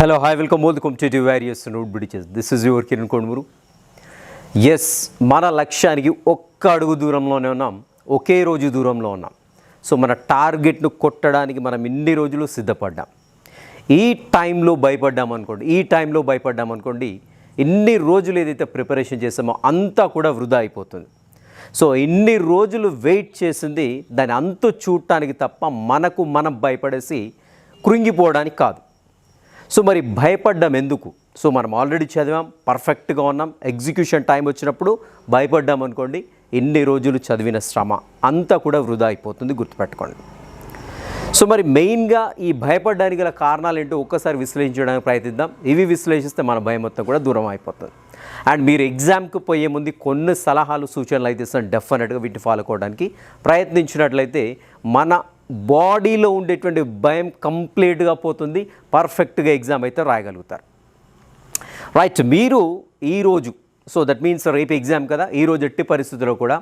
Hello hi welcome all come to various note bridges this is your Kiran Kondamuru yes మన లక్ష్యానికి ఒక్క అడుగు దూరంలోనే ఉన్నాం. ఒకే రోజు దూరంలో ఉన్నాం. సో మన టార్గెట్ను కొట్టడానికి మనం ఇన్ని రోజులు సిద్ధపడ్డాం. ఈ టైంలో భయపడ్డాం అనుకోండి ఈ టైంలో భయపడ్డాం అనుకోండి ఇన్ని రోజులు ఏదైతే ప్రిపరేషన్ చేసామో అంతా కూడా వృధా అయిపోతుంది. సో ఇన్ని రోజులు వెయిట్ చేసింది దాని అంతు చూడటానికి తప్ప మనకు మనం భయపడేసి కృంగిపోవడానికి కాదు. సో మరి భయపడ్డాం ఎందుకు? సో మనం ఆల్రెడీ చదివాం పర్ఫెక్ట్గా ఉన్నాం ఎగ్జిక్యూషన్ టైం వచ్చినప్పుడు భయపడ్డాం అనుకోండి ఎన్ని రోజులు చదివిన శ్రమ అంతా కూడా వృధా అయిపోతుంది గుర్తుపెట్టుకోండి. సో మరి మెయిన్గా ఈ భయపడడానికి గల కారణాలు ఏంటో ఒక్కసారి విశ్లేషించడానికి ప్రయత్నిద్దాం. ఇవి విశ్లేషిస్తే మన భయం మొత్తం కూడా దూరం అయిపోతుంది. అండ్ మీరు ఎగ్జామ్కి పోయే ముందు కొన్ని సలహాలు సూచనలు అయితే ఇస్తాను డెఫినెట్గా వీటిని ఫాలో అవడానికి ప్రయత్నించినట్లయితే మన బాడీలో ఉండేటువంటి భయం కంప్లీట్గా పోతుంది పర్ఫెక్ట్గా ఎగ్జామ్ అయితే రాయగలుగుతారు. రైట్ మీరు ఈరోజు సో దట్ మీన్స్ రేపు ఎగ్జామ్ కదా ఈరోజు ఎట్టి పరిస్థితుల్లో కూడా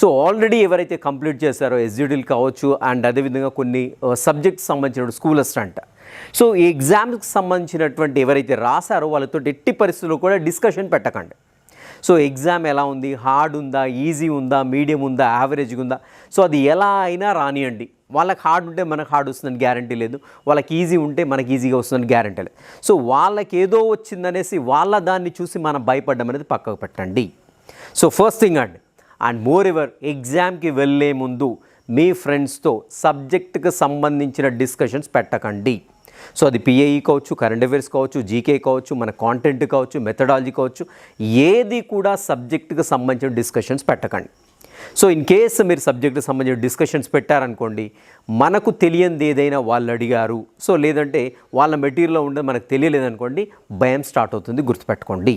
సో ఆల్రెడీ ఎవరైతే కంప్లీట్ చేశారో ఎస్జిడీలు కావచ్చు అండ్ అదేవిధంగా కొన్ని uh, సబ్జెక్ట్స్ సంబంధించిన స్కూల్ అసిస్టెంట్ సో ఈ ఎగ్జామ్కి సంబంధించినటువంటి ఎవరైతే రాశారో వాళ్ళతో ఎట్టి పరిస్థితుల్లో కూడా డిస్కషన్ పెట్టకండి. సో ఎగ్జామ్ ఎలా ఉంది? హార్డ్ ఉందా? ఈజీ ఉందా? మీడియం ఉందా? యావరేజ్గా ఉందా? సో అది ఎలా అయినా రానియండి. వాళ్ళకి హార్డ్ ఉంటే మనకు హార్డ్ వస్తుందని గ్యారంటీ లేదు. వాళ్ళకి ఈజీ ఉంటే మనకి ఈజీగా వస్తుందని గ్యారంటీ లేదు. సో వాళ్ళకి ఏదో వచ్చిందనేసి వాళ్ళ దాన్ని చూసి మనం భయపడడం అనేది పక్కకు పెట్టండి. సో ఫస్ట్ థింగ్ అండి అండ్ మోర్ ఎవర్ ఎగ్జామ్కి వెళ్ళే ముందు మీ ఫ్రెండ్స్తో సబ్జెక్ట్కి సంబంధించిన డిస్కషన్స్ పెట్టకండి. సో అది పిఏఈ కావచ్చు కరెంట్ అఫైర్స్ కావచ్చు జీకే కావచ్చు మన కాంటెంట్ కావచ్చు మెథడాలజీ కావచ్చు ఏది కూడా సబ్జెక్టుకు సంబంధించిన డిస్కషన్స్ పెట్టకండి. సో ఇన్ కేస్ మీరు సబ్జెక్టుకి సంబంధించిన డిస్కషన్స్ పెట్టారనుకోండి మనకు తెలియంది ఏదైనా వాళ్ళు అడిగారు. సో లేదంటే వాళ్ళ మెటీరియల్లో ఉండేది మనకు తెలియలేదనుకోండి భయం స్టార్ట్ అవుతుంది గుర్తుపెట్టుకోండి.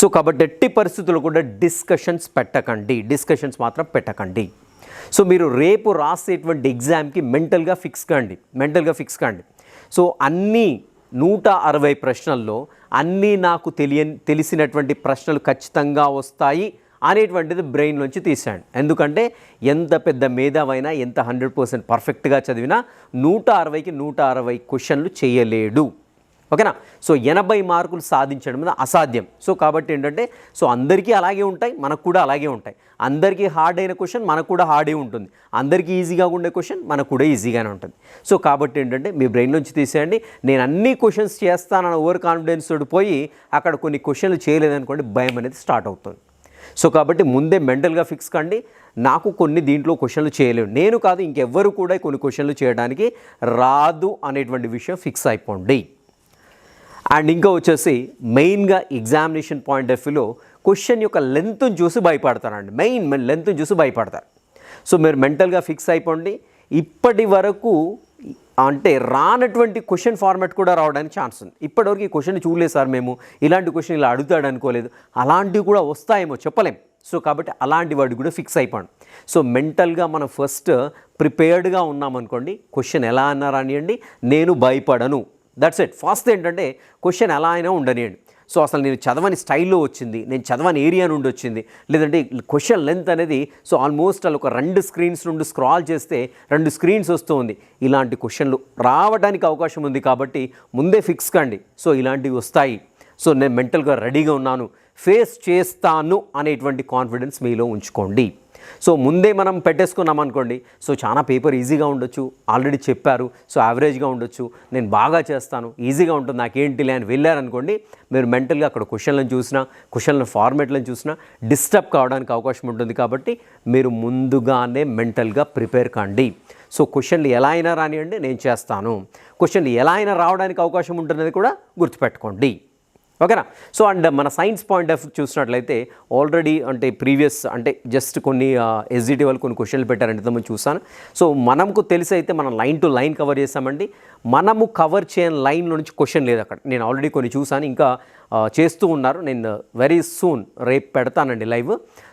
సో కాబట్టి ఎట్టి పరిస్థితుల్లో కూడా డిస్కషన్స్ పెట్టకండి. డిస్కషన్స్ మాత్రం పెట్టకండి. సో మీరు రేపు రాసేటువంటి ఎగ్జామ్కి మెంటల్గా ఫిక్స్ కండి. మెంటల్గా ఫిక్స్ కండి. సో అన్నీ నూట అరవై ప్రశ్నల్లో అన్నీ నాకు తెలియని తెలిసినటువంటి ప్రశ్నలు ఖచ్చితంగా వస్తాయి. అనేటువంటిది బ్రెయిన్ నుంచి తీసాడు ఎందుకంటే ఎంత పెద్ద మేధావైనా ఎంత హండ్రెడ్ పర్సెంట్ పర్ఫెక్ట్గా చదివినా నూట అరవైకి నూట అరవై క్వశ్చన్లు చేయలేడు. ఓకేనా? సో ఎనభై మార్కులు సాధించడం మీద అసాధ్యం. సో కాబట్టి ఏంటంటే సో అందరికీ అలాగే ఉంటాయి మనకు కూడా అలాగే ఉంటాయి. అందరికీ హార్డ్ అయిన క్వశ్చన్ మనకు కూడా హార్డే ఉంటుంది. అందరికీ ఈజీగా ఉండే క్వశ్చన్ మనకు కూడా ఈజీగానే ఉంటుంది. సో కాబట్టి ఏంటంటే మీ బ్రెయిన్ నుంచి తీసేయండి. నేను అన్ని క్వశ్చన్స్ చేస్తానన్న ఓవర్ కాన్ఫిడెన్స్ తోటి పోయి అక్కడ కొన్ని క్వశ్చన్లు చేయలేదనుకోండి భయం అనేది స్టార్ట్ అవుతుంది. సో కాబట్టి ముందే మెంటల్గా ఫిక్స్ కండి. నాకు కొన్ని దీంట్లో క్వశ్చన్లు చేయలేవు. నేను కాదు ఇంకెవ్వరు కూడా కొన్ని క్వశ్చన్లు చేయడానికి రాదు అనేటువంటి విషయం ఫిక్స్ అయిపోండి. అండ్ ఇంకా వచ్చేసి మెయిన్గా ఎగ్జామినేషన్ పాయింట్ ఆఫ్ వ్యూలో క్వశ్చన్ యొక్క లెంత్ని చూసి భయపడతారండి. మెయిన్ లెంత్ని చూసి భయపడతారు. సో మీరు మెంటల్గా ఫిక్స్ అయిపోండి. ఇప్పటి వరకు అంటే రానటువంటి క్వశ్చన్ ఫార్మాట్ కూడా రావడానికి ఛాన్స్ ఉంది. ఇప్పటివరకు ఈ క్వశ్చన్ చూడలేదు సార్ మేము. ఇలాంటి క్వశ్చన్ ఇలా అడుగుతాడు అనుకోలేదు. అలాంటివి కూడా వస్తాయేమో చెప్పలేం. సో కాబట్టి అలాంటి వాడు కూడా ఫిక్స్ అయిపోండి. సో మెంటల్గా మనం ఫస్ట్ ప్రిపేర్డ్గా ఉన్నామనుకోండి క్వశ్చన్ ఎలా అన్నా రానియండి నేను భయపడను. దట్స్ ఇట్ ఫస్ట్ ఏంటంటే క్వశ్చన్ ఎలా అయినా ఉండనియండి. సో అసలు నేను చదవని స్టైల్లో వచ్చింది నేను చదవని ఏరియా నుండి వచ్చింది లేదంటే క్వశ్చన్ లెంత్ అనేది సో ఆల్మోస్ట్ అలా ఒక రెండు స్క్రీన్స్ నుండి స్క్రాల్ చేస్తే రెండు స్క్రీన్స్ వస్తుంది ఇలాంటి క్వశ్చన్లు రావడానికి అవకాశం ఉంది కాబట్టి ముందే ఫిక్స్ కండి. సో ఇలాంటివి వస్తాయి. సో నేను మెంటల్గా రెడీగా ఉన్నాను. ఫేస్ చేస్తాను అనేటువంటి కాన్ఫిడెన్స్ మీలో ఉంచుకోండి. సో ముందే మనం పెట్టేసుకున్నాం అనుకోండి. సో చాలా పేపర్ ఈజీగా ఉండొచ్చు. ఆల్రెడీ చెప్పారు. సో యావరేజ్గా ఉండొచ్చు. నేను బాగా చేస్తాను. ఈజీగా ఉంటుంది. నాకేంటిలే అని వెళ్ళారనుకోండి మీరు మెంటల్గా అక్కడ క్వశ్చన్లను చూసినా క్వశ్చన్ల ఫార్మేట్లను చూసినా డిస్టర్బ్ కావడానికి అవకాశం ఉంటుంది కాబట్టి మీరు ముందుగానే మెంటల్గా ప్రిపేర్ కండి. సో క్వశ్చన్లు ఎలా అయినా రానివ్వండి నేను చేస్తాను. క్వశ్చన్లు ఎలా అయినా రావడానికి అవకాశం ఉంటున్నది కూడా గుర్తుపెట్టుకోండి. ఓకేనా? సో అండ్ మన సైన్స్ పాయింట్ ఆఫ్ చూసినట్లయితే ఆల్రెడీ అంటే ప్రీవియస్ అంటే జస్ట్ కొన్ని ఎస్జిటి వాళ్ళు కొన్ని క్వశ్చన్లు పెట్టారంటే మనం చూసాను సో మనకు తెలిసి అయితే మనం లైన్ టు లైన్ కవర్ చేసామండి మనము కవర్ చేయని లైన్లో నుంచి క్వశ్చన్ లేదు అక్కడ. నేను ఆల్రెడీ కొన్ని చూసాను ఇంకా చేస్తూ ఉన్నారు. నేను వెరీ సూన్ రేపు పెడతానండి లైవ్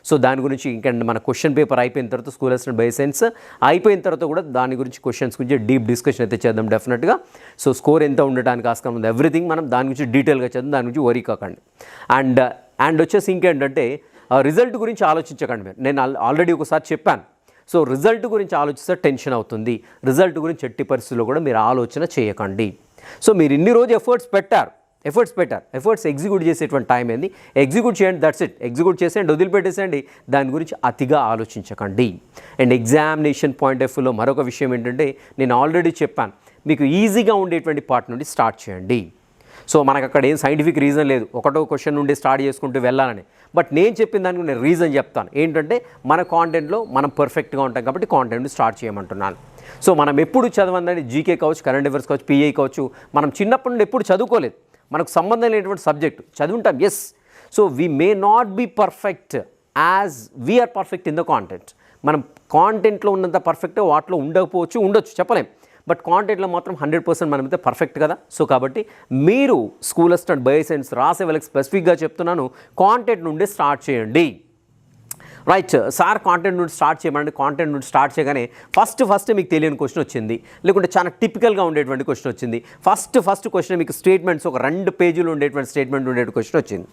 సో దాని గురించి ఇంకా మన క్వశ్చన్ పేపర్ అయిపోయిన తర్వాత స్కూల్ అసిస్టెంట్ బై సైన్స్ అయిపోయిన తర్వాత కూడా దాని గురించి క్వశ్చన్స్ గురించి డీప్ డిస్కషన్ అయితే చేద్దాం డెఫినెట్గా సో స్కోర్ ఎంత ఉండటానికి ఆస్కారం ఉంది ఎవ్రీథింగ్ మనం దాని గురించి డీటెయిల్గా చేద్దాం దాని గురించి వరీ కాకండి. అండ్ అండ్ వచ్చేసి ఇంకేంటంటే రిజల్ట్ గురించి ఆలోచించకండి మీరు. నేను ఆల్రెడీ ఒకసారి చెప్పాను. సో రిజల్ట్ గురించి ఆలోచిస్తే టెన్షన్ అవుతుంది. రిజల్ట్ గురించి ఎట్టి పరిస్థితుల్లో కూడా మీరు ఆలోచన చేయకండి. సో మీరు ఇన్ని రోజు ఎఫర్ట్స్ పెట్టారు. ఎఫర్ట్స్ పెట్టారు. ఎఫర్ట్స్ ఎగ్జిక్యూట్ చేసేటువంటి టైం ఏంది? ఎగ్జిక్యూట్ చేయండి దట్స్ ఇట్ ఎగ్జిక్యూట్ చేసేయండి వదిలిపెట్టేసేయండి. దాని గురించి అతిగా ఆలోచించకండి. అండ్ ఎగ్జామినేషన్ పాయింట్ ఆఫ్ వ్యూలో మరొక విషయం ఏంటంటే నేను ఆల్రెడీ చెప్పాను. మీకు ఈజీగా ఉండేటువంటి పార్ట్ నుండి స్టార్ట్ చేయండి. సో మనకు అక్కడ ఏం సైంటిఫిక్ రీజన్ లేదు. ఒకటో క్వశ్చన్ నుండి స్టార్ట్ చేసుకుంటూ వెళ్ళాలని. బట్ నేను చెప్పిన దానికి నేను రీజన్ చెప్తాను. ఏంటంటే మన కాంటెంట్లో మనం పర్ఫెక్ట్గా ఉంటాం కాబట్టి కాంటెంట్ స్టార్ట్ చేయమంటున్నాను. సో మనం ఎప్పుడు చదవందని జీకే కావచ్చు కరెంట్ అఫేర్స్ కావచ్చు పిఐ కావచ్చు. మనం చిన్నప్పటి నుండి ఎప్పుడు చదువుకోలేదు. మనకు సంబంధం లేనటువంటి subject చదువుంటాం yes so we may not be perfect as we are perfect in the content మనం కాంటెంట్లో ఉన్నంత పర్ఫెక్ట్ వాటిలో ఉండకపోవచ్చు ఉండొచ్చు చెప్పలేం. బట్ కాంటెంట్లో మాత్రం హండ్రెడ్ పర్సెంట్ మనమైతే పర్ఫెక్ట్ కదా. సో కాబట్టి మీరు స్కూల్ అసిస్టెంట్ బయోసైన్స్ రాసే వాళ్ళకి స్పెసిఫిక్గా చెప్తున్నాను కాంటెంట్ నుండి స్టార్ట్ చేయండి. రైట్ సార్ కాంటెంట్ నుండి స్టార్ట్ చేయమంటే కాంటెంట్ నుండి స్టార్ట్ చేయగానే ఫస్ట్ ఫస్ట్ మీకు తెలియని క్వశ్చన్ వచ్చింది లేకుంటే చాలా టిపికల్గా ఉండేటువంటి క్వశ్చన్ వచ్చింది. ఫస్ట్ ఫస్ట్ క్వశ్చన్ మీకు స్టేట్మెంట్స్ ఒక రెండు పేజీలు ఉండేటువంటి స్టేట్మెంట్ ఉండేటువంటి క్వశ్చన్ వచ్చింది.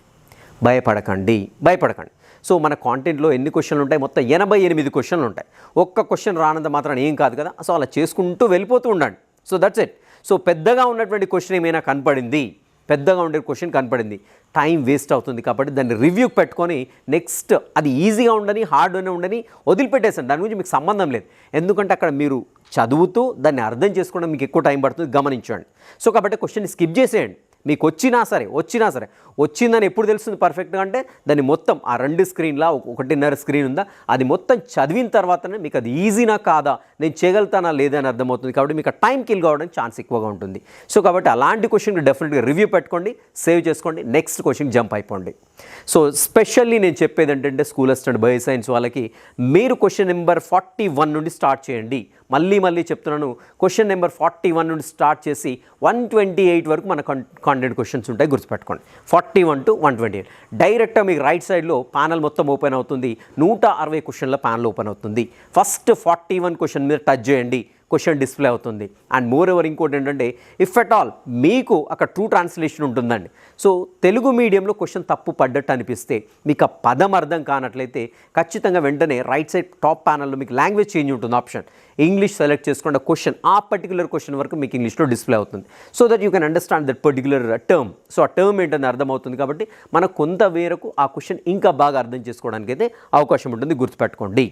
భయపడకండి భయపడకండి. సో మన కాంటెంట్లో ఎన్ని క్వశ్చన్లు ఉంటాయి? మొత్తం ఎనభై ఎనిమిది క్వశ్చన్లు ఉంటాయి. ఒక్క క్వశ్చన్ రానంత మాత్రం ఏం కాదు కదా? సో అలా చేసుకుంటూ వెళ్ళిపోతూ ఉండండి. సో దట్స్ ఇట్ సో పెద్దగా ఉన్నటువంటి క్వశ్చన్ ఏమైనా కనపడింది? పెద్దగా ఉండే క్వశ్చన్ కనపడింది. టైం వేస్ట్ అవుతుంది కాబట్టి దాన్ని రివ్యూ పెట్టుకొని నెక్స్ట్ అది ఈజీగా ఉండని హార్డ్ అని ఉండని వదిలిపెట్టేసాను దాని గురించి మీకు సంబంధం లేదు. ఎందుకంటే అక్కడ మీరు చదువుతూ దాన్ని అర్థం చేసుకోవడం మీకు ఎక్కువ టైం పడుతుంది. గమనించండి. సో కాబట్టి క్వశ్చన్ స్కిప్ చేసేయండి. మీకు వచ్చినా సరే వచ్చినా సరే వచ్చిందని ఎప్పుడు తెలుస్తుంది పర్ఫెక్ట్గా అంటే దాన్ని మొత్తం ఆ రెండు స్క్రీన్లా ఒకటిన్నర స్క్రీన్ ఉందా అది మొత్తం చదివిన తర్వాతనే మీకు అది ఈజీనా కాదా నేను చేయగలుగుతానా లేదని అర్థమవుతుంది. కాబట్టి మీకు ఆ టైం కిల్ కావడానికి ఛాన్స్ ఎక్కువగా ఉంటుంది. సో కాబట్టి అలాంటి క్వశ్చన్ డెఫినెట్గా రివ్యూ పెట్టుకోండి సేవ్ చేసుకోండి నెక్స్ట్ క్వశ్చన్ జంప్ అయిపోండి. సో స్పెషల్లీ నేను చెప్పేది ఏంటంటే స్కూల్ అసిస్టెంట్ బయో సైన్స్ వాళ్ళకి మీరు క్వశ్చన్ నెంబర్ ఫార్టీ వన్ నుండి స్టార్ట్ చేయండి. మళ్ళీ మళ్ళీ చెప్తున్నాను క్వశ్చన్ నెంబర్ ఫార్టీ వన్ నుండి స్టార్ట్ చేసి వన్ ట్వంటీ ఎయిట్ వరకు మన కాంటెంట్ క్వశ్చన్స్ ఉంటాయి గుర్తుపెట్టుకోండి. Forty one to one twenty eight డైరెక్ట్గా మీకు రైట్ సైడ్లో ప్యానల్ మొత్తం ఓపెన్ అవుతుంది. నూట అరవై క్వశ్చన్ల ప్యానల్ ఓపెన్ అవుతుంది. ఫస్ట్ ఫార్టీ వన్ క్వశ్చన్ మీరు టచ్ చేయండి. క్వశ్చన్ డిస్ప్లే అవుతుంది. అండ్ మోర్ ఎవర్ ఇంకోటి ఏంటంటే ఇఫ్ ఎట్ ఆల్ మీకు అక్కడ ట్రూ ట్రాన్స్లేషన్ ఉంటుందండి. సో తెలుగు మీడియంలో క్వశ్చన్ తప్పు పడ్డట్టు అనిపిస్తే మీకు ఆ పదం అర్థం కానట్లయితే ఖచ్చితంగా వెంటనే రైట్ సైడ్ టాప్ ప్యానల్లో మీకు లాంగ్వేజ్ చేంజ్ ఉంటుంది ఆప్షన్. ఇంగ్లీష్ సెలెక్ట్ చేసుకుంటే క్వశ్చన్ ఆ పర్టికులర్ క్వశ్చన్ వరకు మీకు ఇంగ్లీష్లో డిస్ప్లే అవుతుంది. So that you can understand that particular term. So ఆ టర్మ్ ఏంటని అర్థమవుతుంది కాబట్టి మనకు కొంత వేరకు ఆ క్వశ్చన్ ఇంకా బాగా అర్థం చేసుకోవడానికి అయితే అవకాశం ఉంటుంది. గుర్తుపెట్టుకోండి.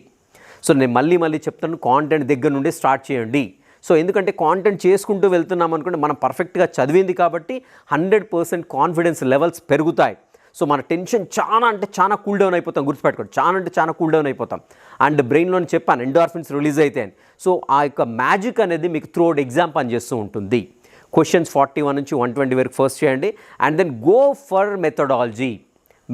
సో నేను మళ్ళీ మళ్ళీ చెప్తాను కాంటెంట్ దగ్గర నుండి స్టార్ట్ చేయండి. సో ఎందుకంటే కాంటెంట్ చేసుకుంటూ వెళ్తున్నాం అనుకుంటే మనం పర్ఫెక్ట్గా చదివింది కాబట్టి హండ్రెడ్ పర్సెంట్ కాన్ఫిడెన్స్ లెవెల్స్ పెరుగుతాయి. సో మన టెన్షన్ చాలా అంటే చాలా కూల్ డౌన్ అయిపోతాం గుర్తుపెట్టుకోండి. చాలా అంటే చాలా కూల్ డౌన్ అయిపోతాం. అండ్ బ్రెయిన్లో చెప్పాను ఎండార్ఫిన్స్ రిలీజ్ అయితే. సో ఆ యొక్క మ్యాజిక్ అనేది మీకు త్రూ అవుట్ ఎగ్జామ్ పనిచేస్తూ ఉంటుంది. క్వశ్చన్స్ ఫార్టీ వన్ నుంచి వన్ ట్వంటీ వరకు ఫస్ట్ చేయండి. And then go for methodology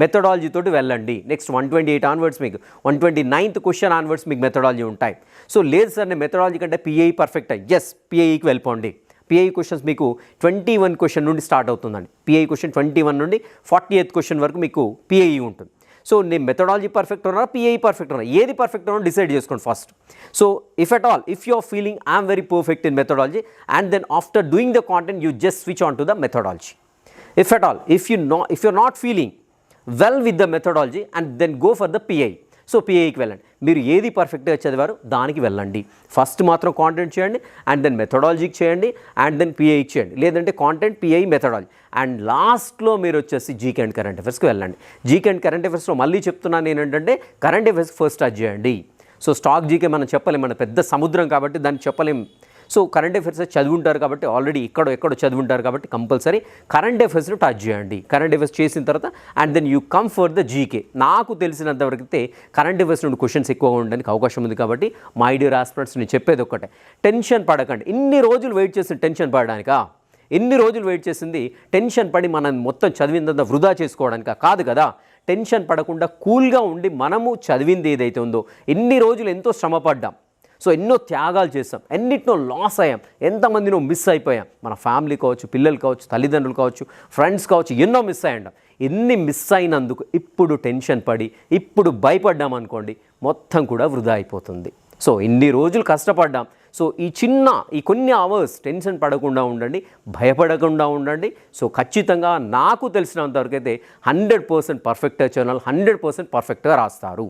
methodology తోటి వెళ్ళండి. Next one twenty eight onwards మీకు one twenty ninth question onwards మీకు మెథడాలజీ ఉంటాయి. సో లేదు సార్ నేను మెథడాలజీ కంటే పిఐ పర్ఫెక్ట్ ఎస్ పిఐకి వెళ్ళిపోండి. పిఐ క్వశ్చన్స్ మీకు ట్వంటీ వన్ క్వశ్చన్ నుండి స్టార్ట్ అవుతుందండి. పిఐ క్వశ్చన్ ట్వంటీ వన్ నుండి ఫార్టీ ఎయిత్ క్వశ్చన్ వరకు మీకు పిఐ ఉంటుంది. సో నేను మెథడాలజీ పర్ఫెక్ట్ ఉన్నా పిఐ పర్ఫెక్ట్ ఉన్నా ఏది పర్ఫెక్ట్ ఉన్నా డిసైడ్ చేసుకోండి first so if at all if you are feeling I'm very perfect in methodology and then after doing the content you just switch on to the methodology if at all if you no if you're not feeling well with the methodology and then go for the PI so పిఐకి వెళ్ళండి. మీరు ఏది పర్ఫెక్ట్గా చదివారో దానికి వెళ్ళండి. First మాత్రం content చేయండి and then మెథడాలజీకి చేయండి and then pi చేయండి. లేదంటే కాంటెంట్ పిఐ మెథడాలజీ అండ్ లాస్ట్లో మీరు వచ్చేసి జీకే అండ్ కరెంట్ అఫేర్స్కి వెళ్ళండి. జీకే అండ్ కరెంట్ అఫేర్స్లో మళ్ళీ చెప్తున్నాను ఏంటంటే కరెంట్ అఫేర్స్ ఫస్ట్ స్టార్ట్ చేయండి. సో స్టాక్ జీకే మనం చెప్పలేం. మన పెద్ద సముద్రం కాబట్టి దాన్ని చెప్పలేం. సో కరెంట్ అఫైర్స్ చదువుంటారు కాబట్టి ఆల్రెడీ ఎక్కడో ఎక్కడో చదువుంటారు కాబట్టి కంపల్సరీ కరెంట్ అఫైర్స్ని టచ్ చేయండి. కరెంట్ అఫైర్స్ చేసిన తర్వాత and then you come for the GK నాకు తెలిసినంతవరకు అయితే కరెంట్ అఫైర్స్ నుండి క్వశ్చన్స్ ఎక్కువగా ఉండడానికి అవకాశం ఉంది కాబట్టి మా డియర్ ఆస్పిరెంట్స్ నేను చెప్పేది ఒక్కటే. టెన్షన్ పడకండి. ఇన్ని రోజులు వెయిట్ చేసిన టెన్షన్ పడడానికా? ఎన్ని రోజులు వెయిట్ చేసింది టెన్షన్ పడి మనం మొత్తం చదివిందంతా వృధా చేసుకోవడానికి? కాదు కదా. టెన్షన్ పడకుండా కూల్గా ఉండి మనము చదివింది ఏదైతే ఉందో ఎన్ని రోజులు ఎంతో శ్రమపడ్డాం సో ఎన్నో త్యాగాలు చేసాం ఎన్నిటినో లాస్ అయ్యాం. ఎంతమందినో మిస్ అయిపోయాం. మన ఫ్యామిలీ కావచ్చు పిల్లలు కావచ్చు తల్లిదండ్రులు కావచ్చు ఫ్రెండ్స్ కావచ్చు ఎన్నో మిస్ అయ్యాం. ఎన్ని మిస్ అయినందుకు ఇప్పుడు టెన్షన్ పడి ఇప్పుడు భయపడ్డాం అనుకోండి మొత్తం కూడా వృధా అయిపోతుంది. సో ఇన్ని రోజులు కష్టపడ్డాం. సో ఈ చిన్న ఈ కొన్ని అవర్స్ టెన్షన్ పడకుండా ఉండండి భయపడకుండా ఉండండి. సో ఖచ్చితంగా నాకు తెలిసినంతవరకు అయితే హండ్రెడ్ పర్సెంట్ పర్ఫెక్ట్గా ఛానల్ హండ్రెడ్ పర్సెంట్ పర్ఫెక్ట్గా రాస్తారు.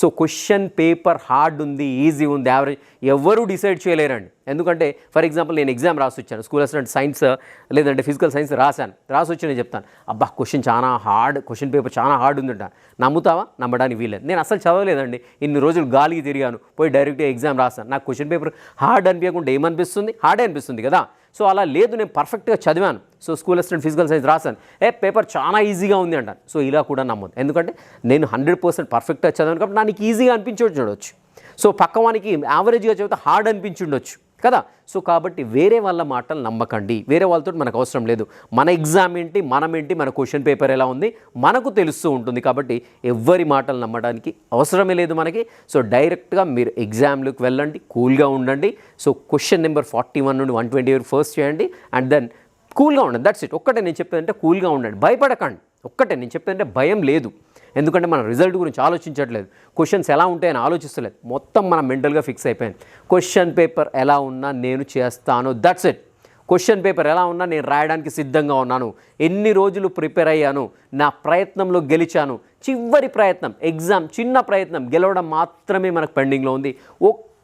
సో క్వశ్చన్ పేపర్ హార్డ్ ఉంది ఈజీ ఉంది యావరేజ్ ఎవరు డిసైడ్ చేయలేరండి. ఎందుకంటే ఫర్ ఎగ్జాంపుల్ నేను ఎగ్జామ్ రాసి వచ్చాను స్కూల్ అసిస్టెంట్ సైన్స్ లేదంటే ఫిజికల్ సైన్స్ రాశాను. రాసి వచ్చి నేను చెప్తాను. అబ్బా క్వశ్చన్ చాలా హార్డ్ క్వశ్చన్ పేపర్ చాలా హార్డ్ ఉందంట. నమ్ముతావా? నమ్మడానికి వీలేదు నేను అసలు చదవలేదండి. ఇన్ని రోజులు గాలికి తిరిగాను. పోయి డైరెక్ట్గా ఎగ్జామ్ రాశాను. నాకు క్వశ్చన్ పేపర్ హార్డ్ అనిపించకుండా ఏమనిపిస్తుంది? హార్డే అనిపిస్తుంది కదా. సో అలా లేదు నేను పర్ఫెక్ట్గా చదివాను. So school assistant physical science రాశాను. ఏ పేపర్ చాలా ఈజీగా ఉంది అంటాను. సో ఇలా కూడా నమ్మదు ఎందుకంటే నేను హండ్రెడ్ పర్సెంట్ పర్ఫెక్ట్గా చదివాను కాబట్టి నాకు ఈజీగా అనిపించవచ్చు చూడవచ్చు సో పక్కవానికి యావరేజ్గా చదివితే హార్డ్ అనిపించి ఉండొచ్చు కదా? సో కాబట్టి వేరే వాళ్ళ మాటలు నమ్మకండి. వేరే వాళ్ళతో మనకు అవసరం లేదు. మన ఎగ్జామ్ ఏంటి మనం ఏంటి మన క్వశ్చన్ పేపర్ ఎలా ఉంది మనకు తెలుస్తూ ఉంటుంది కాబట్టి ఎవ్వరి మాటలు నమ్మడానికి అవసరమే లేదు మనకి. సో డైరెక్ట్గా మీరు ఎగ్జామ్లోకి వెళ్ళండి కూల్గా ఉండండి. So question number forty one నుండి వన్ ట్వంటీ ఫోర్ ఫస్ట్ చేయండి అండ్ దెన్ కూల్గా ఉండండి. దట్స్ ఇట్ ఒక్కటే నేను చెప్పేదంటే కూల్గా ఉండండి. భయపడకండి. ఒక్కటే నేను చెప్పేదంటే భయం లేదు. ఎందుకంటే మన రిజల్ట్ గురించి ఆలోచించట్లేదు. క్వశ్చన్స్ ఎలా ఉంటాయని ఆలోచిస్తలేదు. మొత్తం మనం మెంటల్గా ఫిక్స్ అయిపోయింది. క్వశ్చన్ పేపర్ ఎలా ఉన్నా నేను చేస్తాను. దట్స్ ఇట్ క్వశ్చన్ పేపర్ ఎలా ఉన్నా నేను రాయడానికి సిద్ధంగా ఉన్నాను. ఎన్ని రోజులు ప్రిపేర్ అయ్యాను? నా ప్రయత్నంలో గెలిచాను. చివరి ప్రయత్నం ఎగ్జామ్ చిన్న ప్రయత్నం గెలవడం మాత్రమే మనకు పెండింగ్లో ఉంది.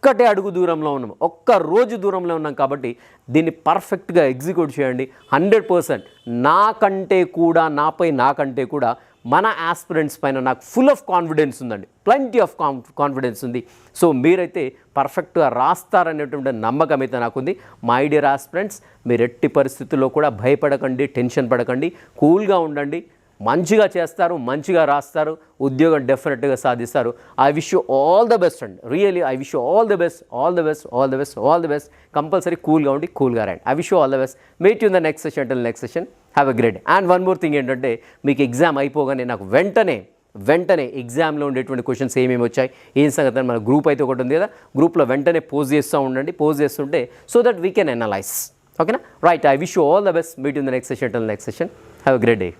ఒక్కటే అడుగు దూరంలో ఉన్నాం. ఒక్క రోజు దూరంలో ఉన్నాం కాబట్టి దీన్ని పర్ఫెక్ట్గా ఎగ్జిక్యూట్ చేయండి. హండ్రెడ్ పర్సెంట్ నాకంటే కూడా నాపై నాకంటే కూడా మన ఆస్పిరెంట్స్ పైన నాకు ఫుల్ ఆఫ్ కాన్ఫిడెన్స్ ఉందండి. ప్లంటీ ఆఫ్ కాన్ఫిడెన్స్ ఉంది. సో మీరైతే పర్ఫెక్ట్గా రాస్తారనేటువంటి నమ్మకం అయితే నాకుంది. మై డియర్ ఆస్పిరెంట్స్ మీరు ఎట్టి పరిస్థితుల్లో కూడా భయపడకండి టెన్షన్ పడకండి. కూల్గా ఉండండి. మంచిగా చేస్తారు మంచిగా రాస్తారు ఉద్యోగం డెఫినెట్గా సాధిస్తారు. I wish you all the best and really I wish you all the best all the best all the best all the best compulsory కూల్గా ఉండి కూల్గా రండి. I wish you all the best meet you the next session tell next session have a great and one more thing ఏంటంటే మీకు exam అయిపోగానే నాకు వెంటనే వెంటనే ఎగ్జామ్లో ఉండేటువంటి క్వశ్చన్స్ ఏమేమి వచ్చాయి? ఏం సంగతి మన గ్రూప్ అయితే ఒకటి ఉంది కదా? గ్రూప్లో వెంటనే పోస్ట్ చేస్తూ ఉండండి. పోస్ట్ చేస్తుంటే so that we can analyse ఓకేనా right I wish you all the best meet in the next session tell next session have a great day